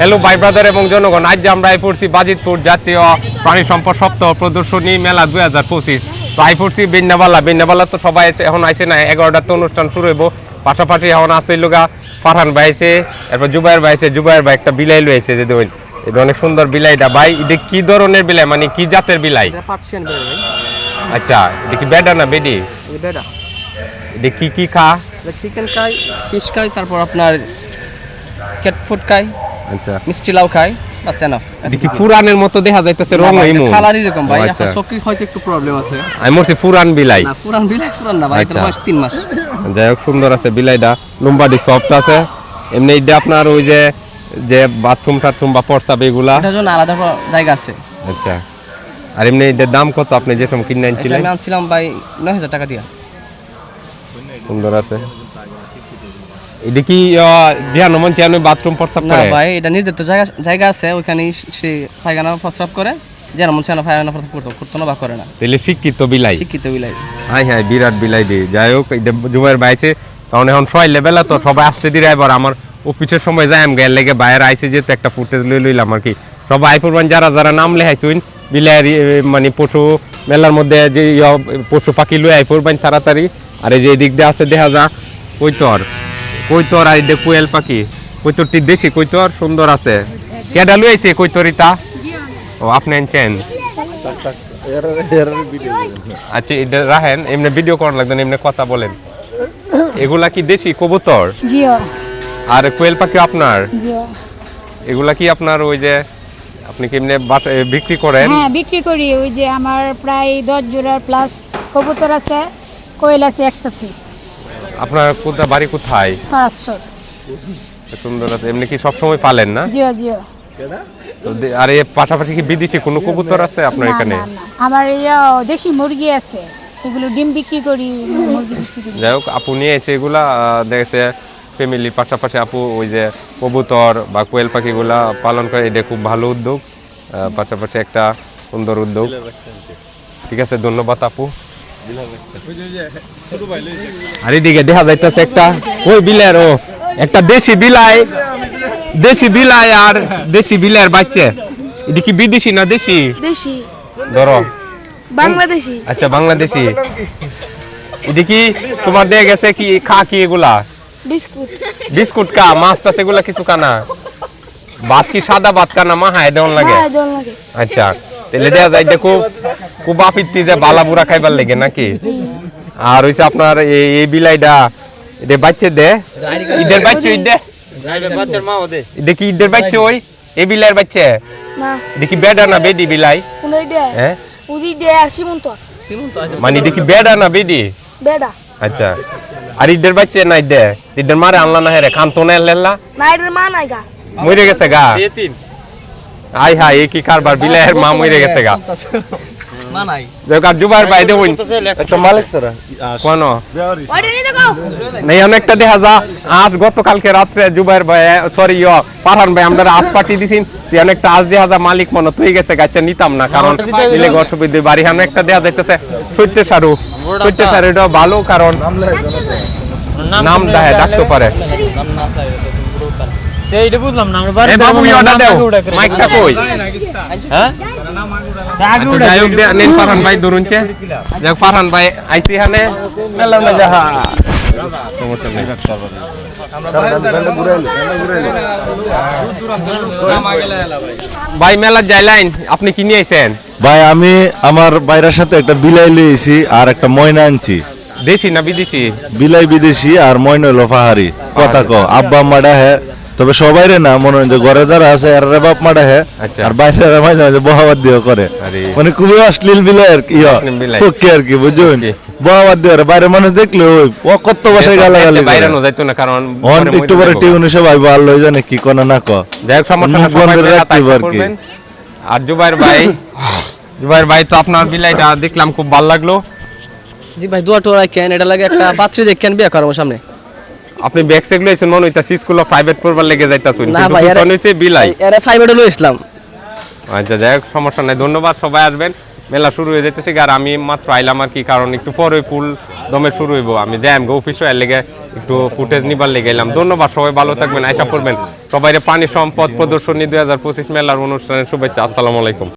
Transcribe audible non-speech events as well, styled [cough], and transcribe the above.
Hello ভাই brother এবং জনগণ আজ আমরা এই পড়ছি বাজিতপুর জাতীয় প্রাণী সম্পদ সপ্তাহ প্রদর্শনী মেলা দুই হাজার পঁচিশ। তো আই পড়ছি বেন্যাবালা বেন্যাবালা তো সবাই এখন আইসে না এগারোটার তো অনুষ্ঠান শুরু হইব। পাশাপাশি এখন আসে লোকা ফারহান ভাই আছে এরপর জুবাইর ভাই আছে জুবাইর ভাই একটা বিলাই লয়েছে যে দেখুন। এটা অনেক সুন্দর বিলাইটা। ভাই এটা কি ধরনের বিলাই? মানে কি জাতের বিলাই? আচ্ছা এটা কি বেডা না বেডি? বেড়া। এটা কি কি খা? চিকেন খাই ফিশ খাই তারপর আপনার ক্যাট ফুড খাই আচ্ছা। মিষ্টি লাউ খাই বাস এনাফ কি পুরানের মতো দেখা যাইতেছে রং ইমু কালার এরকম ভাই আচ্ছা। এখন চোখে হয়তো একটু প্রবলেম আছে। আমি মরছি পুরান বিলাই। না পুরান বিলাই পুরান না ভাই এটা। বয়স তিন মাস। যাই হোক সুন্দর আছে বিলাইটা। লম্বাটি সফট আছে। এমনি এটা আপনার ওই যে যে বাথরুম টাথরুম বা পর্সাব এগুলা? এটার জন্য আলাদা জায়গা আছে। আচ্ছা। আর এমনি এটার দাম কত আপনি যে সময় কিনে আনছিলেন? আমি আনছিলাম ভাই নয় হাজার টাকা দিয়া। সুন্দর আছে। এটা কি বাথরুম পর্সাব না করে? ভাই এটা নির্দিষ্ট জায়গা জায়গা আছে ওইখানে সে পায়খানা প্রস্রাব করে। যেন মন চায় প্রস্রাব করতো করতো না বা করে না। তাহলে শিক্ষিত বিলাই। শিক্ষিত বিলাই। হ্যাঁ হ্যাঁ বিরাট বিলাই দি। যাই হোক জুবাইর বাইছে কারণ এখন লেভেলে তো সবাই আসতে দিলে এবার আমার অফিসের সময় যাই আমি গেলে লেগে বাইরে আইসে যেতে একটা ফুটেজ লই লইলাম আর কি। সবাই আইপুরবান যারা যারা নাম লেখাইছুন বিলাইয়ের মানে পশু মেলার মধ্যে যে পশু পাখি লই আইপুরবান তাড়াতাড়ি। আর এই যে এদিক দিয়ে আছে দেখা যা কৈতর কৈতর আর এটা কোয়েল পাখি? কৈতরটি দেশি কৈতর সুন্দর আছে। কেডা লই আইছে কৈতরিতা ও আপনি আনছেন? আচ্ছা এটা রাখেন এমনি ভিডিও করার লাগবে না এমনি কথা বলেন। এগুলা কি দেশি কবুতর? আর কোয়েল পাখি আপনার? এগুলা কি আপনার ওই যে আপনি কি এমনি বিক্রি করেন? হ্যাঁ বিক্রি করি ওই যে আমার প্রায় দশ জোড়ার প্লাস কবুতর আছে কোয়েল আছে একশো পিস আপনার কোথা বাড়ি কোথায়? সরাসর। সুন্দর আছে। এমনি কি সবসময় পালেন না? জিও জিও। তো আর এর পাশাপাশি কি বিদেশি কোনো কবুতর আছে আপনার এখানে? আমার ইয়া দেশি মুরগি আছে। এগুলো ডিম বিক্রি করি মুরগি বিক্রি করি। যাই হোক আপু নিয়ে এসে এগুলা দেখেছে ফ্যামিলির পাশাপাশি আপু ওই যে কবুতর বা কোয়েল পাখিগুলা পালন করে এটা খুব ভালো উদ্যোগ। পাশাপাশি একটা সুন্দর উদ্যোগ। ঠিক আছে ধন্যবাদ আপু। আর এদিকে দেখা যাইতেছে একটা ওই বিলাইয়ের ও একটা দেশি বিলাই দেশি বিলাই আর দেশি বিলাইয়ের বাচ্চা। এটা কি বিদেশি না দেশি? দেশি। ধরো। বাংলাদেশি। আচ্ছা বাংলাদেশি। এটা কি তোমার দিয়ে গেছে কি খা কি এগুলা? বিস্কুট। বিস্কুট কা মাছ টাছ এগুলা কিছু কানা ভাত কি সাদা ভাত কানা মা হাই দেওয়ান লাগে। হ্যাঁ লাগে। আচ্ছা। তাহলে দেয়া যায় যে খুব খুব আপিত্তি যে বালা বুড়া খাইবার লাগে নাকি? আর হইছে আপনার এই বিলাইটা এটা বাচ্চা দে। ঈদের বাচ্চা ঈদে এটা কি ঈদের বাচ্চা ওই? এই বিলাইয়ের বাচ্চা? না। এটা বেডা না বেডি বিলাই? হ্যাঁ? মানে এটা কি বেডা না বেডি? বেডা। আচ্ছা। আর ঈদের বাচ্চা নাই দে। ঈদের মারে আনলা না হেরে খান্ত না লেল্লা। মায়ের মা নাই গা। মরে গেছে গা। আই হাই এই কি কারবার? বিলাইয়ের মা মরে গেছে গা। মা নাই আর জুবার ভাই মালিক স্যার কোন? দেখো। নেই অনেকটা দেখা যা। আজ গতকালকে রাত্রে জুবাইর ভাই সরি ইয় পাঠান ভাই আমরা আজ পাঠিয়ে দিছিন তুই অনেকটা আজ দেখা যা মালিক মনে তুই গেছে গাছটা নিতাম না কারণ দিলে অসুবিধে বাড়ি হানো একটা দেয়া যাইতেছে। সত্য সারু। সত্য সারু এটা ভালো কারণ নাম দেয় ডাকতে পারে। এইটা বুঝলাম না আমরা এ বাবু ইয়টা দেও। মাইকটা কই? হ্যাঁ? আচ্ছা, যাই হোক নেন পাঠান ভাই ধরুন চে যাক পাঠান ভাই আইসি হানে মেলাম না যাহা। সমস্যা নেই ভাই মেলা যাইলাইন আপনি কি নিয়ে আইছেন? ভাই আমি আমার বাইরের সাথে একটা বিলাই লিয়েছি আর একটা ময়না আনছি। দেশি না বিদেশি? বিলাই বিদেশি আর ময়না হলো পাহাড়ি। কথা ক আব্বা আম্মা ডাহে তবে সবাই রে না মনে হয় যে ঘরে যারা আছে এর বাপ মা ডাহে আচ্ছা। আর বাইরে মাঝে মাঝে বহাবাদ দিয়ে করে মানে খুবই অশ্লীল বিলাই আর কি। পক্ষে আর কি বুঝুন বহাবাদ দিয়ে বাইরে মানুষ দেখলে ওই ও কত বাসায় গালাগালি করে। বাইরানো যাইতো না কারণ অন একটু পরে। টিউন হিসেবে আর লই জানে কি কোনা না ক যাই হোক সমস্যা না বন্ধ রাখতে আর কি। আর জুবাইর ভাই [laughs] জুবাইর ভাই তো আপনার বিলাইটা দেখলাম খুব ভালো লাগল জি ভাই দুয়া টোয়া কেন এটা লাগে একটা পাত্রী দেখেন বিয়ে করার সামনে আপনি ব্যাগ সেগুলো এসে মনে হইতাছে স্কুল প্রাইভেট পড়বার লেগে যাইতাছুন। না ভাই পিছন হইছে বিলাই। এরে ফাইভ এডলো ইসলাম আচ্ছা যাই হোক সমস্যা নাই। ধন্যবাদ সবাই আসবেন। মেলা শুরু হয়ে যেতেছে আর আমি মাত্র আইলাম আর কি কারণ একটু পরে ফুল দমে শুরু হইব। আমি যাই গো অফিসে লেগে একটু ফুটেজ নিবার লেগে এলাম ধন্যবাদ সবাই ভালো থাকবেন আশা করবেন সবাইরে পানি সম্পদ প্রদর্শনী দুই হাজার পঁচিশ মেলার অনুষ্ঠানের শুভেচ্ছা। আসসালামু আলাইকুম।